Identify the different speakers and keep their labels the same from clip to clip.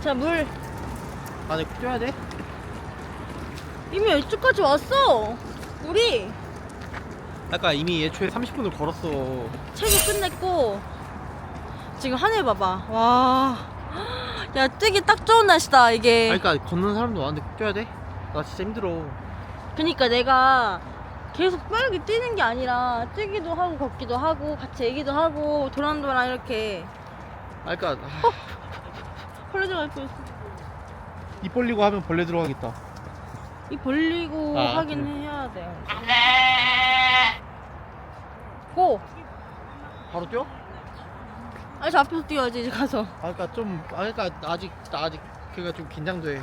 Speaker 1: 자, 물.
Speaker 2: 안에 뛰어야 돼?
Speaker 1: 이미 이쪽까지 왔어. 우리
Speaker 2: 아까 이미 애초에 30분을 걸었어.
Speaker 1: 책이 끝냈고 지금 하늘 봐봐. 와. 야, 뛰기 딱 좋은 날씨다, 이게.
Speaker 2: 아 그러니까 걷는 사람도 많은데 꼭 뛰어야 돼? 나 진짜 힘들어.
Speaker 1: 그니까 내가 계속 빠르게 뛰는 게 아니라 뛰기도 하고 걷기도 하고 같이 얘기도 하고 도란도란 이렇게
Speaker 2: 아 그러니까 아,
Speaker 1: 벌레 들어갈 뻔했어.
Speaker 2: 입 벌리고 하면 벌레 들어가겠다.
Speaker 1: 이 벌리고
Speaker 2: 아,
Speaker 1: 하긴
Speaker 2: 그래.
Speaker 1: 해야 돼요. 고!
Speaker 2: 바로 뛰어?
Speaker 1: 아니, 저 앞에서 뛰어야지, 이제 가서.
Speaker 2: 아 그러니까 좀 아 그러니까 나 아직 나 아직 그가 좀 긴장돼.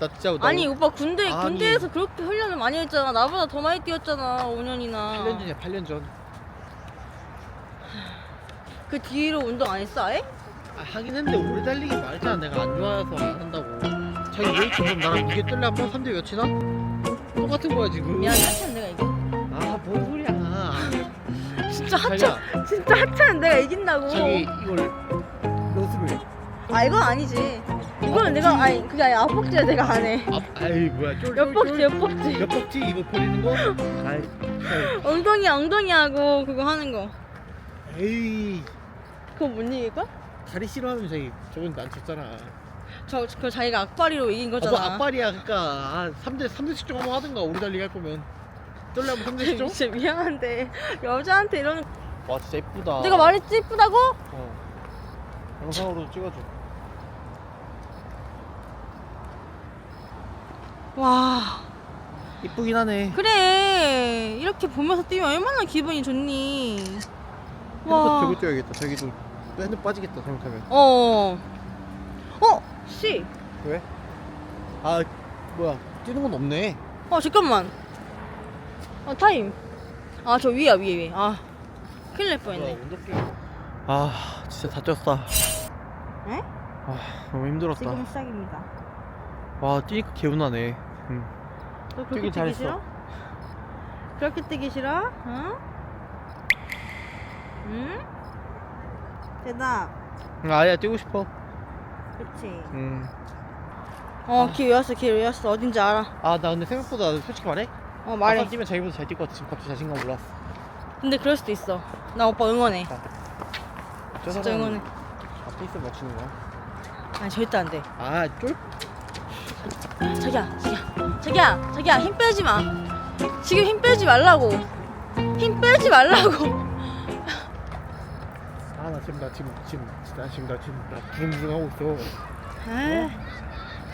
Speaker 2: 나 진짜 나
Speaker 1: 아니, 오빠 군대,
Speaker 2: 아니.
Speaker 1: 군대에서 그렇게 훈련을 많이 했잖아. 나보다 더 많이 뛰었잖아, 5년이나.
Speaker 2: 8년 전이야 8년 전.
Speaker 1: 그 뒤로 운동 안 했어, 아예?
Speaker 2: 아, 하긴 했는데 오래 달리기 말잖아 내가 안 좋아해서 안 한다고. 자기 웨이트 그럼 나랑 무게 뜰래 한번 3대 몇이나? 똑같은 거야 지금.
Speaker 1: 미안해, 하찮은 내가 이겨.
Speaker 2: 아뭔 소리야.
Speaker 1: 진짜
Speaker 2: 자기야.
Speaker 1: 하찮, 진짜 하찮은 내가 이긴다고.
Speaker 2: 자기 이걸 해?
Speaker 1: 아, 이건 아니지. 이거는 내가, 아니, 그게 아니, 아홉복지야 내가 안 해.
Speaker 2: 아, 아이 뭐야 쫄.
Speaker 1: 복지. 몇 복지
Speaker 2: 이거 버리는 거? 아이. 아이.
Speaker 1: 엉덩이, 엉덩이 하고 그거 하는 거.
Speaker 2: 에이.
Speaker 1: 그거 못 이길걸?
Speaker 2: 다리 싫어하면 자기 저번 난 졌잖아.
Speaker 1: 저, 그 자기가 악바리로 이긴
Speaker 2: 아,
Speaker 1: 거잖아.
Speaker 2: 뭐 앞발이야 그니까 아, 3대 3대 측정 한번 하든가 오래 달리기 할 거면. 한번 3대 측정?
Speaker 1: 진짜 미안한데 여자한테 이러는
Speaker 2: 와 진짜 예쁘다.
Speaker 1: 내가 말했지 이쁘다고?
Speaker 2: 어. 영상으로 찍어줘.
Speaker 1: 와
Speaker 2: 이쁘긴 하네.
Speaker 1: 그래 이렇게 보면서 뛰면 얼마나 기분이 좋니 와
Speaker 2: 들고 뛰어야겠다. 자기도 또 핸드 빠지겠다 잘못하면.
Speaker 1: 어. 어? 씨.
Speaker 2: 왜? 아 뭐야 뛰는 건 없네.
Speaker 1: 어 잠깐만. 어 타임. 아 저 위야 위에 위에. 아 큰일 날 뻔했네.
Speaker 2: 아 진짜 다 뛰었다.
Speaker 1: 에?
Speaker 2: 아 너무 힘들었다.
Speaker 1: 지금 시작입니다.
Speaker 2: 와 뛰니까 개운하네. 응.
Speaker 1: 너 그렇게
Speaker 2: 뛰긴
Speaker 1: 뛰기
Speaker 2: 잘했어.
Speaker 1: 싫어? 그렇게 뛰기 싫어? 응? 응? 대답.
Speaker 2: 응, 아야 뛰고 싶어.
Speaker 1: 그치.
Speaker 2: 응.
Speaker 1: 어, 길 외웠어, 길 외웠어. 어딘지 알아.
Speaker 2: 아 나 근데 생각보다 솔직히 말해.
Speaker 1: 어, 말해.
Speaker 2: 아까 뛰면 자기보다 잘 뛸 것 같아. 지금 갑자기 자신감 올랐어.
Speaker 1: 근데 그럴 수도 있어. 나 오빠 응원해.
Speaker 2: 저
Speaker 1: 진짜
Speaker 2: 사람은
Speaker 1: 응원해.
Speaker 2: 앞에 있어 맞추는 거야.
Speaker 1: 아니, 절대 안 돼.
Speaker 2: 아 쫄?
Speaker 1: 자기야, 자기야. 자기야, 자기야, 힘 빼지 마. 지금 힘 빼지 말라고. 힘 빼지 말라고.
Speaker 2: 지금 나 지금 지금 나 지금 나 지금 나 부릉부릉 하고 있어.
Speaker 1: 아.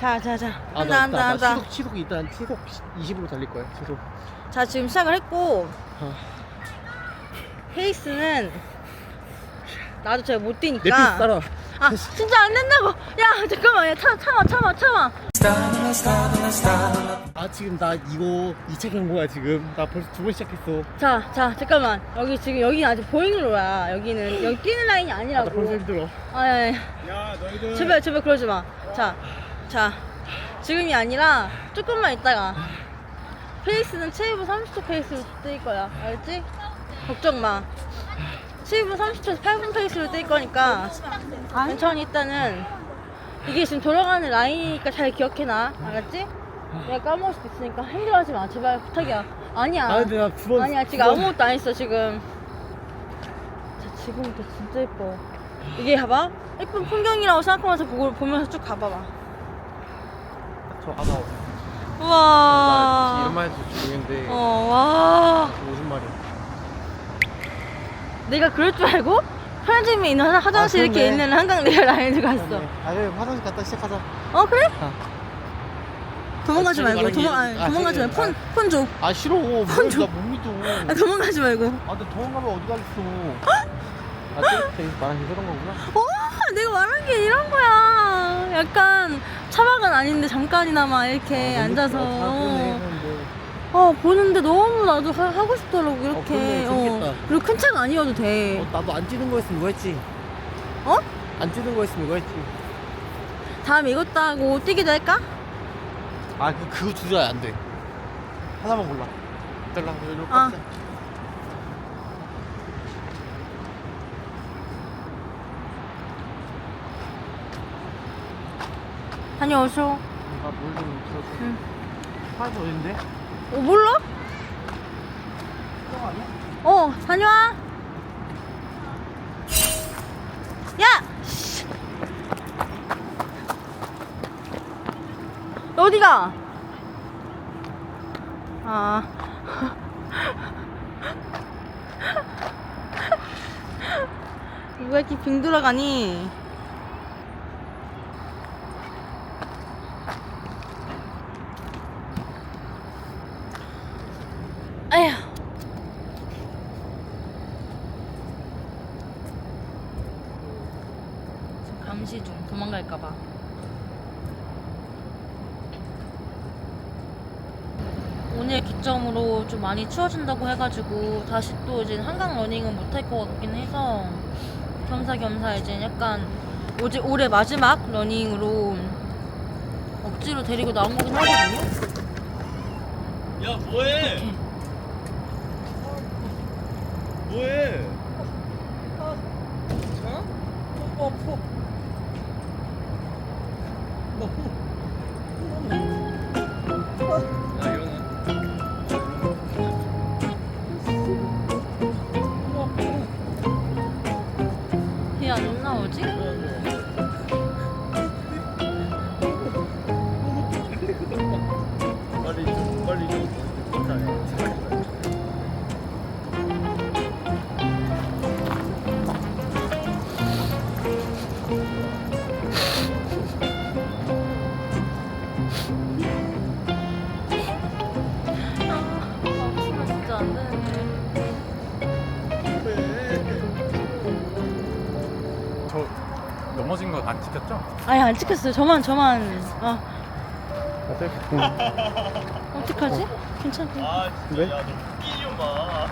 Speaker 1: 자, 자, 자.
Speaker 2: 아,
Speaker 1: 한다,
Speaker 2: 나,
Speaker 1: 한다,
Speaker 2: 나, 나
Speaker 1: 한다.
Speaker 2: 시속, 시속 일단 시속 20으로 달릴 거야. 시속.
Speaker 1: 자, 지금 시작을 했고.
Speaker 2: 아.
Speaker 1: 페이스는 나도 제가
Speaker 2: 못내 페이스
Speaker 1: 뛰니까.
Speaker 2: 따라.
Speaker 1: 아, 진짜 안 된다고. 야, 잠깐만. 야, 참, 참아, 참아, 참아.
Speaker 2: 아 지금 나 이거 2차 경고야 지금. 나 벌써 두 번 시작했어.
Speaker 1: 자, 자, 잠깐만. 여기 지금 여기 아직 보행로야. 여기는 여기 뛰는 라인이
Speaker 2: 아, 나
Speaker 1: 아니라고.
Speaker 2: 벌써 힘들어.
Speaker 1: 아, 야, 야.
Speaker 2: 야 너희들.
Speaker 1: 제발, 제발 그러지 마. 자, 자, 지금이 아니라 조금만 있다가 페이스는 7분 30초 페이스로 뛸 거야. 알지? 걱정 마. 7분 30초에서 8분 페이스로 뛸 거니까 천천히 일단은 이게 지금 돌아가는 라인이니까 잘 기억해놔. 알았지? 내가 까먹을 수도 있으니까 힘들어하지 마. 제발 부탁이야. 아니야.
Speaker 2: 아 근데 나 두 번.
Speaker 1: 아니야 지금 아무것도 안 했어 지금 자 지금부터 진짜 예뻐 이게 봐봐 예쁜 풍경이라고 생각하면서 그걸 보면서 쭉 가봐봐
Speaker 2: 저. 나
Speaker 1: 우와
Speaker 2: 이런 말 해도 중요한데.
Speaker 1: 어와
Speaker 2: 무슨 말이야?
Speaker 1: 내가 그럴 줄 알고 편의점에 있는 화- 화장실
Speaker 2: 아,
Speaker 1: 이렇게
Speaker 2: 그렇네.
Speaker 1: 있는 한강 내가 라인을 갔어
Speaker 2: 아 그래 화장실 갔다 시작하자.
Speaker 1: 어 그래?
Speaker 2: 아.
Speaker 1: 도망가지
Speaker 2: 아,
Speaker 1: 말고 도망 아니,
Speaker 2: 아,
Speaker 1: 도망가지
Speaker 2: 저기-
Speaker 1: 말고 폰폰 줘.
Speaker 2: 아 싫어.
Speaker 1: 폰 줘.
Speaker 2: 나못 믿어.
Speaker 1: 아 도망가지 말고.
Speaker 2: 아, 나 도망가면 어디 가겠어. 아, 저기 말하기 그런 거구나.
Speaker 1: 어 내가 말한 게 이런 거야. 약간 차박은 아닌데 잠깐이나마 이렇게
Speaker 2: 아,
Speaker 1: 앉아서.
Speaker 2: 아, 그러네. 뭐.
Speaker 1: 어 보는데 너무 나도 하, 하고 싶더라고 이렇게.
Speaker 2: 어, 좋겠다. 어.
Speaker 1: 그리고 큰 차가 아니어도 돼.
Speaker 2: 어, 나도 안 찌는 거였으면 이거 했지.
Speaker 1: 어?
Speaker 2: 안 찌는 거였으면 뭐 이거 했지.
Speaker 1: 다음에 이것도 하고 뛰기도 할까?
Speaker 2: 아, 그, 그거 두 개 안 돼. 하나만 골라. 딸랑, 이렇게.
Speaker 1: 아.
Speaker 2: 아.
Speaker 1: 다녀오쇼.
Speaker 2: 내가 뭘좀 들어줘.
Speaker 1: 응.
Speaker 2: 파도 어딘데?
Speaker 1: 어, 몰라? 어, 다녀와. 야! 씨. 어디가? 아. 왜 이렇게 빙 돌아가니? 아휴. 지금 감시 중 도망갈까봐 오늘 기점으로 좀 많이 추워진다고 해가지고 다시 또 이제 한강 러닝은 못할 것 같긴 해서 겸사겸사 이제 약간 어제 올해 마지막 러닝으로 억지로 데리고 나온 거긴 하거든요
Speaker 3: 야 뭐해?
Speaker 1: 이렇게.
Speaker 3: 뭐해?
Speaker 1: 어?
Speaker 2: 어, 포.
Speaker 1: 안 찍혔어요. 저만 저만. 아 어떡하지? 괜찮아.
Speaker 3: 아 진짜? 야너 끼좀 봐.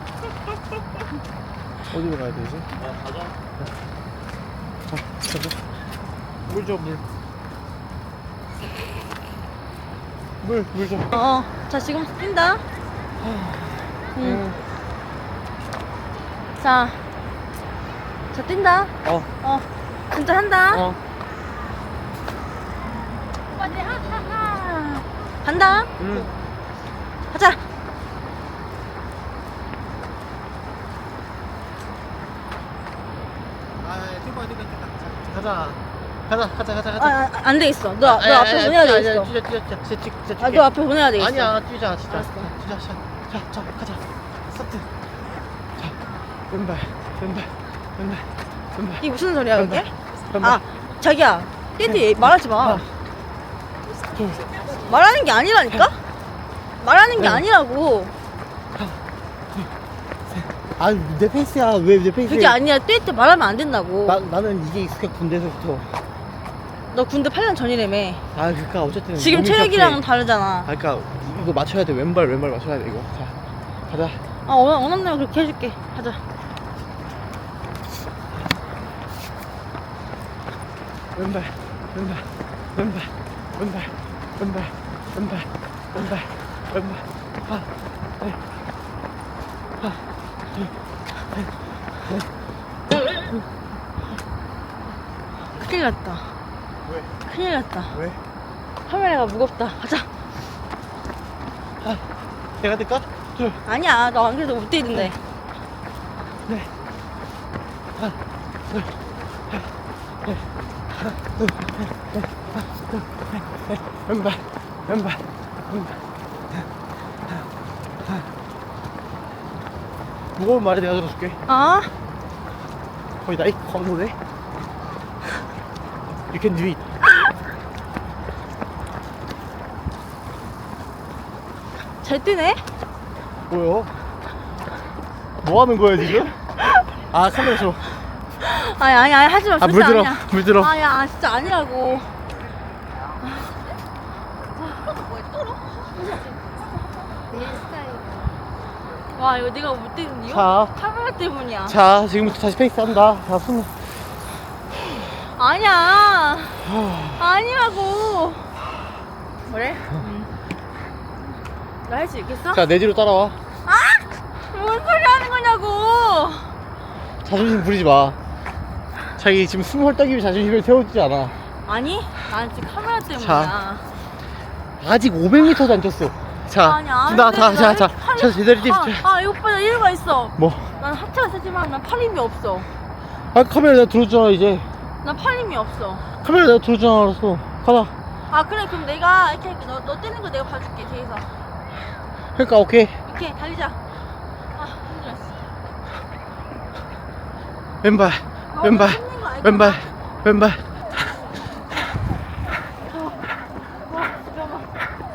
Speaker 2: 어디로 가야 되지?
Speaker 3: 야 가자.
Speaker 2: 자, 가자. 물 줘, 물. 물, 물 줘.
Speaker 1: 어, 어. 자 지금 뛴다. 응. 자, 자 뛴다.
Speaker 2: 어,
Speaker 1: 어, 진짜 한다.
Speaker 2: 어.
Speaker 1: 빨리 하하하. 간다.
Speaker 2: 응.
Speaker 1: 가자.
Speaker 2: 아, 뛰고 뛰고 뛰고. 가자. 가자, 가자, 가자,
Speaker 1: 아,
Speaker 2: 가자.
Speaker 1: 아, 안 되겠어. 너, 너 앞에 보내야 되겠어.
Speaker 2: 뛰자, 뛰자, 뛰자. 뛰- 진짜.
Speaker 1: 아. 너 앞에 보내야 되겠어.
Speaker 2: 아니야, 뛰자, 진짜.
Speaker 1: 알았어.
Speaker 2: 뛰자, 자, 자, 자, 가자. 스타트. 자, 왼발, 왼발, 왼발, 왼발.
Speaker 1: 이게 무슨 소리야 그게?
Speaker 2: 왼발.
Speaker 1: 아, 자기야. 뛸때 말하지 마.
Speaker 2: 둘,
Speaker 1: 말하는 게 아니라니까? 말하는 게
Speaker 2: 네.
Speaker 1: 아니라고.
Speaker 2: 아, 내 페이스야. 왜 내 페이스?
Speaker 1: 그게 아니야. 뛸 때 말하면 안 된다고.
Speaker 2: 나, 나는 이게 익숙해 군대에서부터.
Speaker 1: 너 군대 8년 전이라며.
Speaker 2: 아, 그니까 어쨌든.
Speaker 1: 지금
Speaker 2: 몸이
Speaker 1: 체력이랑 다르잖아.
Speaker 2: 아, 그니까 이거 맞춰야 돼. 왼발, 왼발 맞춰야 돼 이거. 자, 가자.
Speaker 1: 아, 원하, 원한다면 그렇게 해줄게. 가자.
Speaker 2: 왼발, 왼발, 왼발, 왼발, 왼발, 왼발, 왼발, 왼발. 하나, 둘, 하나, 둘,
Speaker 1: 큰일 났다.
Speaker 2: 왜?
Speaker 1: 큰일 났다.
Speaker 2: 왜?
Speaker 1: 카메라가 무겁다. 가자.
Speaker 2: 아, 내가 될까? 둘,
Speaker 1: 아니야. 너안 그래도 못 뛰는데.
Speaker 2: 넷, 하나, 둘, 셋, 넷, 하나, 둘, 셋, 넷, 하나, 둘, 셋, 넷. 왼발, 왼발, 왼발. 무거운 말에 내가 들어줄게.
Speaker 1: 아?
Speaker 2: 거의 나이 검소네. You can do it.
Speaker 1: 잘 뛰네?
Speaker 2: 뭐요? 뭐 하는 거야 지금? 아 카메라 줘.
Speaker 1: 아니, 아니, 아니. 하지 마.
Speaker 2: 아, 물 들어,
Speaker 1: 아니야.
Speaker 2: 물 들어.
Speaker 1: 아야, 아, 진짜 아니라고. 와, 이거 네가 못 뛰는 이유?
Speaker 2: 자.
Speaker 1: 카메라 때문이야.
Speaker 2: 자 지금부터 다시 페이스 한다. 자 손.
Speaker 1: 아니야. 아니라고. 그래? 응. 나할 수 있겠어?
Speaker 2: 자 내지로 따라와.
Speaker 1: 뭔 소리 하는 거냐고.
Speaker 2: 자존심 부리지 마. 자기 지금 숨 헐떡이면 자존심을 세우지 않아.
Speaker 1: 아니, 난 지금 카메라 때문이야.
Speaker 2: 아직 500m도 안 쪘어. 자,
Speaker 1: 아니, 안
Speaker 2: 나,
Speaker 1: 돼.
Speaker 2: 자,
Speaker 1: 나
Speaker 2: 자, 자, 자, 제자리 좀.
Speaker 1: 아, 아, 이거 봐, 이유가 있어.
Speaker 2: 뭐?
Speaker 1: 난 하체가 세지만 난 팔 힘이 없어.
Speaker 2: 아, 카메라 내가 들어주잖아, 이제.
Speaker 1: 난 팔 힘이 없어.
Speaker 2: 카메라 내가 들어주잖아, 알았어. 가자.
Speaker 1: 아 그래 그럼 내가 이렇게 할게. 너, 너 뛰는 거 내가 봐줄게 뒤에서.
Speaker 2: 그러니까, 오케이.
Speaker 1: 이렇게 달리자. 아 힘들어.
Speaker 2: 왼발,
Speaker 1: 어,
Speaker 2: 왼발. 왼발, 왼발.
Speaker 1: 어, 잠깐만.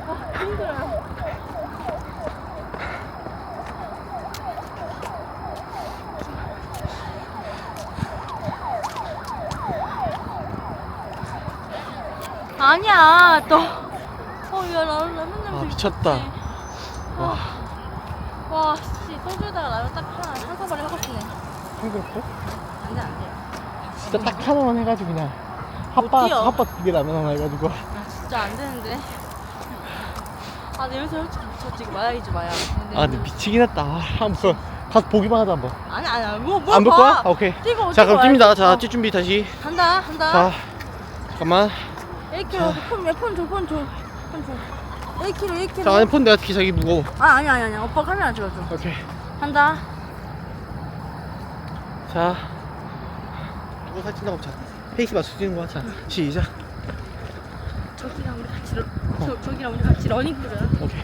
Speaker 1: 아, 힘들어요. 아니야, 또. 어, 야, 나, 라면 냄새.
Speaker 2: 아, 미쳤다.
Speaker 1: 와. 와, 씨, 소주에다가 라면 딱 하나, 한 사발이 하고 싶네.
Speaker 2: 힘들었어?
Speaker 1: 안 돼, 안 돼.
Speaker 2: 진짜 딱 하나만 해가지고 그냥.
Speaker 1: 못
Speaker 2: 핫바,
Speaker 1: 뛰어.
Speaker 2: 핫바 두개 라면 하나 해가지고.
Speaker 1: 아, 진짜 안 되는데. 아, 내 연습 솔직히 미쳤지. 지금 마약이지, 마약.
Speaker 2: 아, 근데 미치긴 했다. 아, 한번 가서 보기만 하자, 한번.
Speaker 1: 아니, 아니, 뭐, 뭐.
Speaker 2: 안볼
Speaker 1: 봐.
Speaker 2: 거야? 아, 오케이.
Speaker 1: 뛰고,
Speaker 2: 자, 그럼
Speaker 1: 뛰고
Speaker 2: 뜁니다. 자,
Speaker 1: 어.
Speaker 2: 뛸 준비 다시.
Speaker 1: 한다, 한다.
Speaker 2: 자, 잠깐만.
Speaker 1: 1kg, 폰, 폰 줘, 폰 줘. 폰 줘. 1kg, 1kg.
Speaker 2: 자, 폰 내가 특히 자기 무거워.
Speaker 1: 아, 아니, 아니, 아니. 오빠 카메라 찍어줘.
Speaker 2: 오케이.
Speaker 1: 한다.
Speaker 2: 자. 누구 살찐다고 자. 페이스 맞춰 뛰는 거야. 자, 시작.
Speaker 1: 저기랑 우리 같이, 러, 저, 저기랑 우리 같이 러닝 크루야.
Speaker 2: 오케이.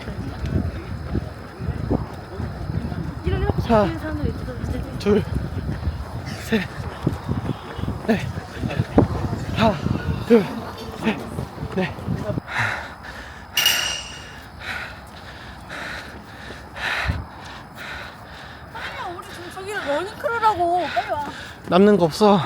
Speaker 1: 이런 이렇게
Speaker 2: 자.
Speaker 1: 뛰는 사람들이 있어. 진짜.
Speaker 2: 둘, 셋, 넷, 하나, 둘, 셋, 넷.
Speaker 1: 아니야, 우리 지금 저기를 러닝 크루라고. 빨리 와.
Speaker 2: 남는 거 없어.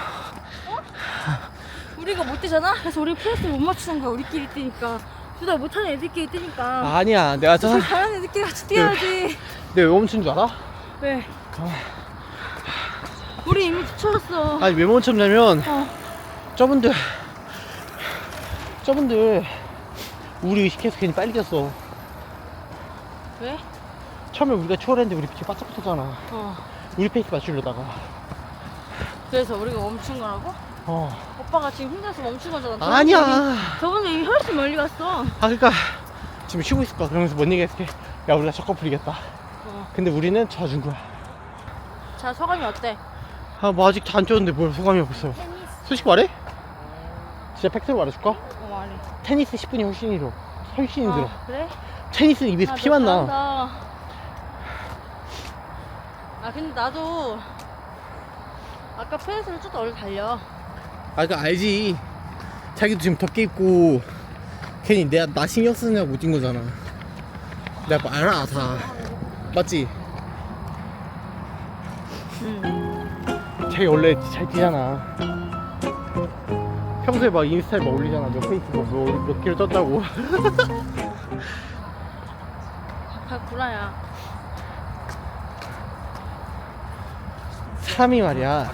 Speaker 1: 우리가 못 뛰잖아? 그래서 우리 페이스를 못 맞추는 거야. 우리끼리 뛰니까. 둘 다 못하는 애들끼리 뛰니까.
Speaker 2: 아니야, 내가
Speaker 1: 저
Speaker 2: 잖아.
Speaker 1: 잘하는 애들끼리 같이 뛰어야지.
Speaker 2: 내가 왜 멈춘 줄 알아?
Speaker 1: 왜? 우리 이미 지쳐졌어.
Speaker 2: 아니 왜 멈췄냐면
Speaker 1: 어.
Speaker 2: 저분들, 저분들 우리 의식해서 괜히 빨리 뛰었어.
Speaker 1: 왜?
Speaker 2: 처음에 우리가 추월했는데 우리 뒤에 바짝 붙었잖아.
Speaker 1: 어.
Speaker 2: 우리 페이스 맞추려다가.
Speaker 1: 그래서 우리가 멈춘 거라고?
Speaker 2: 어.
Speaker 1: 오빠가 지금 힘들어서 멈춘 거잖아.
Speaker 2: 아니야.
Speaker 1: 저분들 이미 훨씬 멀리 갔어.
Speaker 2: 아 그러니까 지금 쉬고 있을 거야. 그러면서 뭔 얘기했을게. 야 우리가 저거 풀리겠다.
Speaker 1: 어.
Speaker 2: 근데 우리는 져준 거야.
Speaker 1: 자, 소감이 어때?
Speaker 2: 아뭐 아직 다안 쪘는데 뭘 소감이 없어요. 솔직히 말해? 진짜 팩트로 말해줄까?
Speaker 1: 어, 말해.
Speaker 2: 테니스 10분이 훨씬 길어. 훨씬 힘들어.
Speaker 1: 아, 그래?
Speaker 2: 테니스는 입에서
Speaker 1: 아,
Speaker 2: 피만
Speaker 1: 너
Speaker 2: 나.
Speaker 1: 잘한다. 아, 근데 나도 아까 페이스를 좀더 얼른 달려.
Speaker 2: 아 그니까 알지. 자기도 지금 덮개 입고 괜히 내가 나 신경 쓰느냐고 못뛴 거잖아. 내가 뭐 알아 다. 맞지?
Speaker 1: 응.
Speaker 2: 자기 원래 잘 뛰잖아. 평소에 막 인스타에 막 올리잖아. 몇 페이스 뭐, 뭐, 몇 킬로 떴다고.
Speaker 1: 다 구라야.
Speaker 2: 사람이 말이야.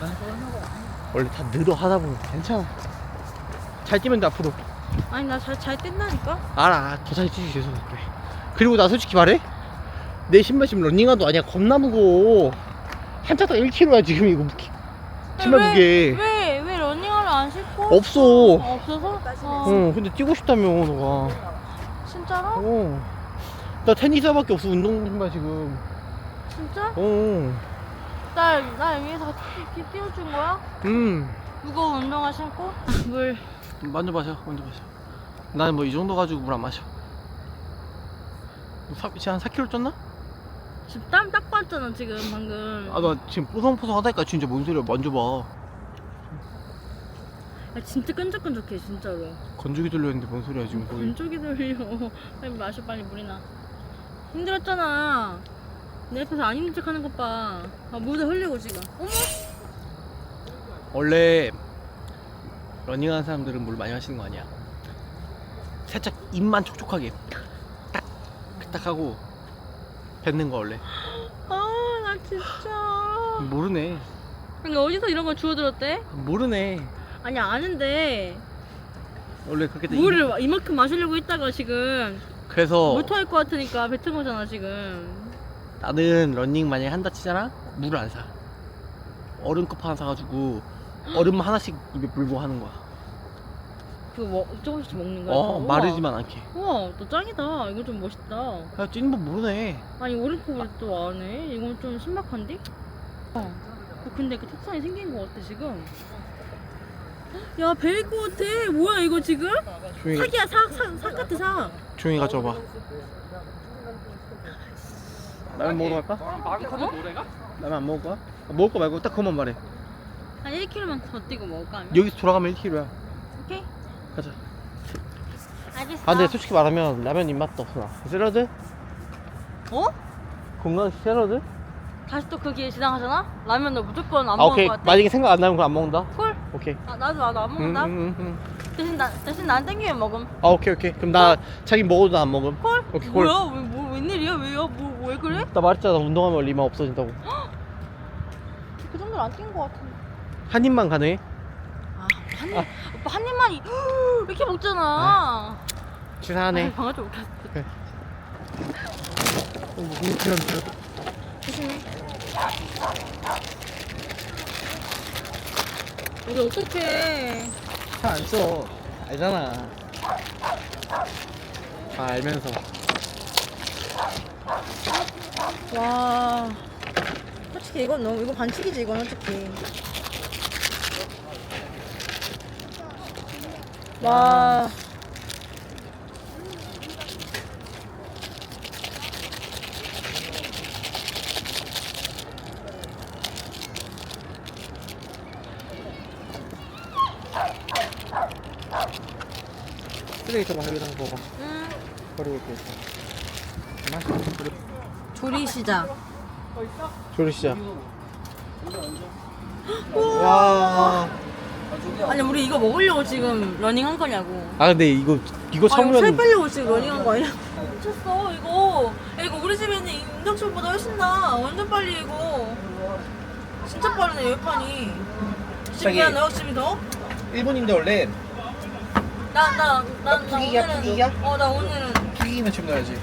Speaker 2: 원래 다 늘어 하다 보면 괜찮아. 잘 뛰면 돼 앞으로.
Speaker 1: 아니, 나 잘, 잘 뛴다니까?
Speaker 2: 알아. 더잘 뛰지 계속 그래. 그리고 나 솔직히 말해. 내 신발 지금 런닝화도 아니야. 겁나 무거워. 한 차당 1kg야 지금 이거 무게. 신발
Speaker 1: 왜,
Speaker 2: 무게.
Speaker 1: 왜, 왜 러닝화를 안 신고?
Speaker 2: 없어.
Speaker 1: 어, 없어서? 어.
Speaker 2: 응. 근데 뛰고 싶다며 너가.
Speaker 1: 진짜로?
Speaker 2: 어. 나 테니스화밖에 없어 운동 신발 지금.
Speaker 1: 진짜?
Speaker 2: 어.
Speaker 1: 날, 날 위해서 티, 띄워준 거야?
Speaker 2: 음.
Speaker 1: 무거운 운동화 신고? 물.
Speaker 2: 먼저 마셔. 먼저 마셔. 나는 뭐 이 정도 가지고 물 안 마셔. 뭐 사, 지금 한 4kg 쪘나?
Speaker 1: 지금 땀딱 봤잖아, 지금 방금.
Speaker 2: 아 나 지금 뽀송뽀송 하다니까 진짜 뭔 소리야 만져봐.
Speaker 1: 야, 진짜 끈적끈적해, 진짜로.
Speaker 2: 건조기 돌렸는데 뭔 소리야 지금 거의.
Speaker 1: 건조기 돌려. 빨리 마셔, 빨리 물이나. 힘들었잖아. 내 옆에서 안 힘든 척 하는 것 봐. 아, 물도 흘리고 지금. 어머?
Speaker 2: 원래 러닝하는 사람들은 물 많이 마시는 거 아니야. 살짝 입만 촉촉하게 딱, 딱 하고 뱉는 거 원래.
Speaker 1: 아, 나 진짜.
Speaker 2: 모르네.
Speaker 1: 근데 어디서 이런 걸 주워들었대?
Speaker 2: 모르네.
Speaker 1: 아니, 아는데.
Speaker 2: 원래 그렇게 돼.
Speaker 1: 물을 이만큼 마시려고 했다가 지금.
Speaker 2: 그래서
Speaker 1: 못 토할 것 같으니까 뱉은 거잖아, 지금.
Speaker 2: 나는 러닝 만약에 한다 치잖아? 물을 안 사. 얼음컵 하나 사가지고 얼음 하나씩 입에 물고 하는 거야.
Speaker 1: 그 뭐, 조금씩 먹는 거야?
Speaker 2: 어
Speaker 1: 우와.
Speaker 2: 마르지만 않게
Speaker 1: 우와 너 짱이다 이거 좀 멋있다
Speaker 2: 야법 모르네
Speaker 1: 아니 오른쪽을 또 안 해 이건 좀 신박한데? 어 어, 근데 그 턱선이 생긴 거 어때 지금? 야 베이크 같아 뭐야 이거 지금?
Speaker 2: 조용히
Speaker 1: 사기야 삭, 삭, 삭 같아 삭
Speaker 2: 조용히 가져봐 라면 먹으러 갈까?
Speaker 4: 마비카드 노래가?
Speaker 2: 라면 안 먹을 거야? 아, 먹을 거 말고 딱 그것만 말해
Speaker 1: 한 1kg만 더 뛰고 먹을까 하면?
Speaker 2: 여기서 돌아가면 1kg야
Speaker 1: 오케이
Speaker 2: 가자
Speaker 1: 알겠어
Speaker 2: 아 근데 솔직히 말하면 라면 입맛도 없어 샐러드?
Speaker 1: 어?
Speaker 2: 건강 샐러드?
Speaker 1: 다시 또그 길에 지나가잖아? 라면 너 무조건 안
Speaker 2: 아
Speaker 1: 먹을
Speaker 2: 오케이
Speaker 1: 것 같아?
Speaker 2: 만약에 생각 안 나면 그럼 안 먹는다
Speaker 1: 콜?
Speaker 2: 오케이
Speaker 1: 아, 나도 나도 안
Speaker 2: 응,
Speaker 1: 먹는다
Speaker 2: 응, 응, 응.
Speaker 1: 대신 나 대신 난 땡기면 먹음
Speaker 2: 아 오케이 오케이 그럼 나 자기 먹어도 나 안 먹음
Speaker 1: 콜?
Speaker 2: 오케이, 콜.
Speaker 1: 뭐야? 왜? 뭐왜 그래?
Speaker 2: 나 말했잖아 운동하면 원래 이만 없어진다고
Speaker 1: 그 정도로 안뛴 것 같은데
Speaker 2: 한 입만 가능해?
Speaker 1: 아, 한 입, 오빠 한 입만 이 이렇게 먹잖아.
Speaker 2: 치사하네
Speaker 1: 방아 좀 웃겼어. 조심해. 우리 어떡해.
Speaker 2: 잘안 써. 알잖아. 다 알면서.
Speaker 1: 와. 솔직히 이건 너무 이거 반칙이지 이건 솔직히. 와.
Speaker 2: 쓰레기 좀 여기다 먹어.
Speaker 1: 음.
Speaker 2: 버리고 올게.
Speaker 1: 조리 시작.
Speaker 2: 조리 시작. 와.
Speaker 1: 아니 우리 이거 먹으려고 지금 러닝한 거냐고.
Speaker 2: 아 근데 이거 이거
Speaker 1: 아, 이거 살
Speaker 2: 처음이면
Speaker 1: 빼려고 지금 러닝한 거 아니야? 미쳤어 이거. 야, 이거 우리 집에 있는 인덕션보다 훨씬 나. 완전 빨리 이거. 진짜 빠르네 열판이. 집이야 너 지금 더?
Speaker 2: 일본인데 원래
Speaker 1: 나나나 나, 나,
Speaker 2: 튀기기야,
Speaker 1: 오늘은
Speaker 2: 튀기기야?
Speaker 1: 어나 오늘은
Speaker 2: 튀기면 지금 넣어야지.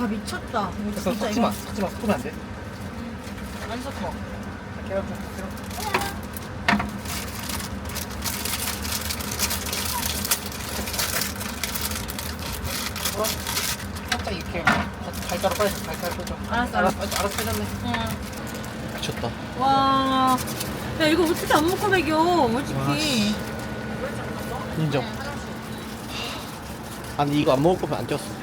Speaker 1: 와 미쳤다. 이거 진짜
Speaker 2: 섞지 마, 섞지 마, 섞으면 안 돼.
Speaker 1: 이거 안 섞어.
Speaker 2: 계란 좀 섞어. 살짝 이렇게 발가락 빨리 발가락 펴줘.
Speaker 1: 알았어 알았어.
Speaker 2: 알았어, 알았어, 펴졌네.
Speaker 1: 응.
Speaker 2: 미쳤다.
Speaker 1: 와. 야 이거 어떻게 안 먹고 먹여?
Speaker 2: 와,
Speaker 1: 솔직히.
Speaker 2: 씨. 인정. 아니 이거 안 먹을 거면 안 뛰었어.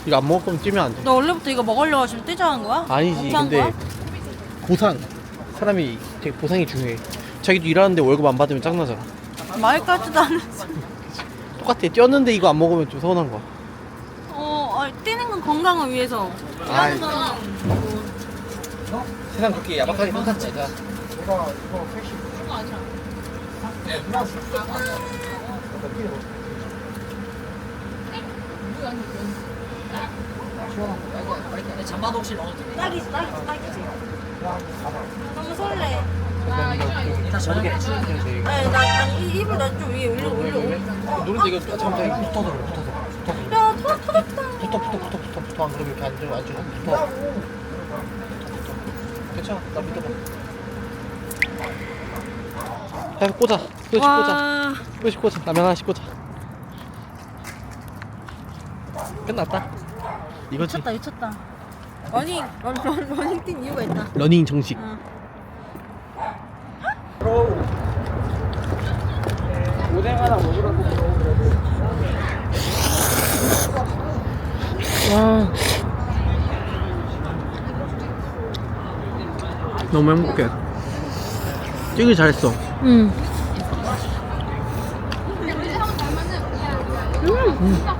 Speaker 1: 어?
Speaker 2: 이거 안 먹을 거면 뛰면 안 돼.
Speaker 1: 너 원래부터 이거 먹으려고 지금 떼자한 거야?
Speaker 2: 아니지. 근데
Speaker 1: 거야?
Speaker 2: 보상 사람이 되게 보상이 중요해. 자기도 일하는데 월급 안 받으면 짱나잖아.
Speaker 1: 말 같지도 않았어.
Speaker 2: 똑같아. 뛰었는데 이거 안 먹으면 좀 서운한 거야.
Speaker 1: 어, 아니, 뛰는 건 건강을 위해서.
Speaker 2: 아이.
Speaker 1: 뛰는 거는
Speaker 2: 세상 그렇게 야박하게 생각하지 말자.
Speaker 1: 그거 아 니라.
Speaker 2: 잠바도 혹시 넣어도
Speaker 1: 딱이지, 딱이지, 딱이지. 너무 설레.
Speaker 2: 저렇게 추는 게
Speaker 1: 아니, 나, 아니, 이- 입을 나좀 위에 올려, 올려. 어,
Speaker 2: 노른데 이거 잠깐 이거 붙어서 그래, 붙어서 붙어서
Speaker 1: 야, 터, 터졌다.
Speaker 2: 붙어 붙어 붙어 붙어 붙어. 안 그러면 이렇게 앉아 앉아 붙어. 괜찮아. 나 믿어봐. 야 이거 꽂아. 이거 꽂아. 라면 하나씩 꽂아. 끝났다 이거지
Speaker 1: 미쳤다, 미쳤다. 러닝, 러, 러, 러닝 뛴 이유가 있다.
Speaker 2: 러닝 정식
Speaker 1: 응.
Speaker 2: 오뎅 하나 먹으라고 와 너무 행복해 뛰길 잘했어
Speaker 1: 응.
Speaker 2: 음.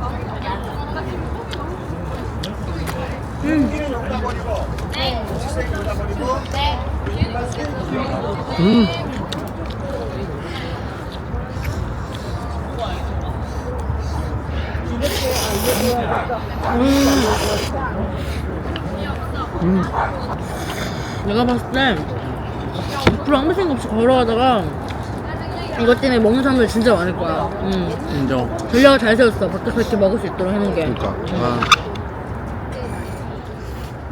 Speaker 2: 음.
Speaker 1: 내가 봤을 때 앞으로 아무 생각 없이 걸어가다가 이것 때문에 먹는 사람들 진짜 많을 거야. 응.
Speaker 2: 인정
Speaker 1: 전략을 잘 세웠어. 밖에서 그렇게 먹을 수 있도록 해놓은 게.
Speaker 2: 그러니까 아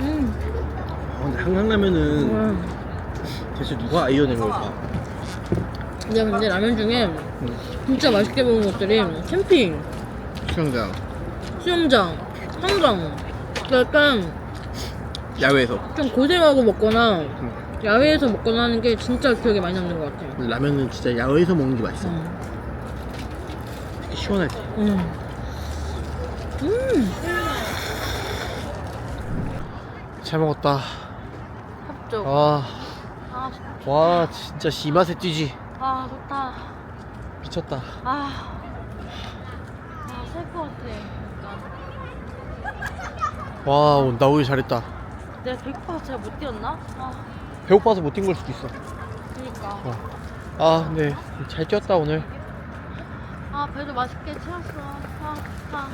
Speaker 1: 음. 음.
Speaker 2: 대체 누가 낸 걸까
Speaker 1: 근데 근데 라면 중에 진짜 맛있게 먹는 것들이 캠핑,
Speaker 2: 수영장
Speaker 1: 수영장, 한강 약간
Speaker 2: 야외에서
Speaker 1: 좀 고생하고 먹거나 야외에서 먹거나 하는 게 진짜 기억에 많이 남는 것 같아.
Speaker 2: 라면은 진짜 야외에서 먹는 게 맛있어
Speaker 1: 음.
Speaker 2: 특히 시원할 때
Speaker 1: 음. 음.
Speaker 2: 잘 먹었다
Speaker 1: 합 쪽.
Speaker 2: 아,
Speaker 1: 아,
Speaker 2: 와 진짜 이 맛에 뛰지
Speaker 1: 아 좋다.
Speaker 2: 미쳤다
Speaker 1: 아, 아, 셀것 같아. 약간.
Speaker 2: 와 오늘 나 오길 잘했다
Speaker 1: 내가 배고파서 잘 못 뛰었나? 아,
Speaker 2: 배고파서 못 뛴 걸 수도 있어
Speaker 1: 그니까.
Speaker 2: 어. 아 근데 잘 뛰었다 오늘
Speaker 1: 아, 배도 맛있게 채웠어. 아, 좋다.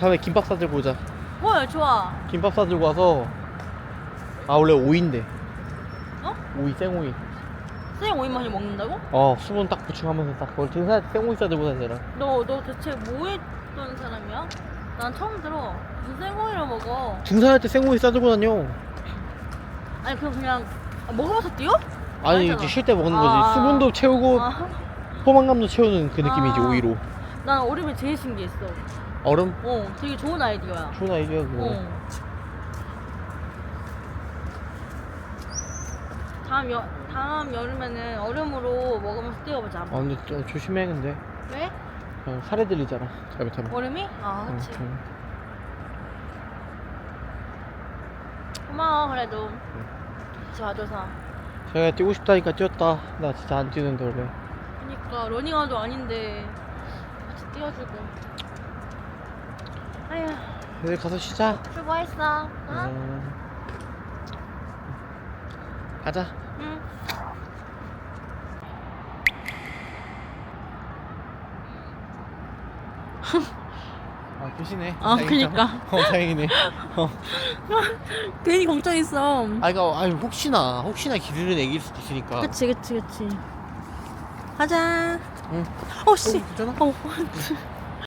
Speaker 2: 다음에 김밥 사들고 오자
Speaker 1: 뭘 좋아.
Speaker 2: 김밥 사들고 와서 아 원래 오이인데
Speaker 1: 어?
Speaker 2: 오이 생오이
Speaker 1: 생 오이 많이 먹는다고?
Speaker 2: 어 수분 딱 보충하면서 딱 거기 등산 생오이 싸 들고 다니잖아
Speaker 1: 너, 너 대체 뭐 했던 사람이야? 난 처음 들어. 무슨 생오이를 먹어?
Speaker 2: 등산할 때 생오이 싸 들고 다녀
Speaker 1: 아니, 그럼 그냥 아, 먹어봐서 뛰어?
Speaker 2: 아니
Speaker 1: 아니잖아.
Speaker 2: 이제 쉴 때 먹는
Speaker 1: 아.
Speaker 2: 거지 수분도 채우고
Speaker 1: 아,
Speaker 2: 포만감도 채우는 그 느낌이지
Speaker 1: 아.
Speaker 2: 오이로
Speaker 1: 난 얼음이 제일 신기했어.
Speaker 2: 얼음
Speaker 1: 어, 되게 좋은 아이디어야.
Speaker 2: 좋은 아이디어야 그거
Speaker 1: 어. 다음 여 다음 여름에는 얼음으로 먹으면서 뛰어보자.
Speaker 2: 아 근데 좀 조심해 근데
Speaker 1: 왜?
Speaker 2: 어, 살에 들리잖아 잘못하면
Speaker 1: 얼음이? 아,
Speaker 2: 응,
Speaker 1: 그렇지.
Speaker 2: 응.
Speaker 1: 고마워 그래도. 같이 와줘서.
Speaker 2: 제가 뛰고 싶다니까 뛰었다 나 진짜 안 뛰는데 원래
Speaker 1: 그니까 러닝화도 아닌데 같이 뛰어주고. 아휴,
Speaker 2: 이제 가서 쉬자
Speaker 1: 수고했어. 어?
Speaker 2: 음. 가자
Speaker 1: 응.
Speaker 2: 아
Speaker 1: 아,
Speaker 2: 다행이다.
Speaker 1: 그니까.
Speaker 2: 어 다행이네 어.
Speaker 1: 괜히 걱정했어.
Speaker 2: 아 이거 아니 혹시나 혹시나 기르는 애기일 수도 있으니까
Speaker 1: 그치 그치 그치. 가자.
Speaker 2: 응.
Speaker 1: 어 씨.
Speaker 2: 어, 괜찮아?
Speaker 1: 어.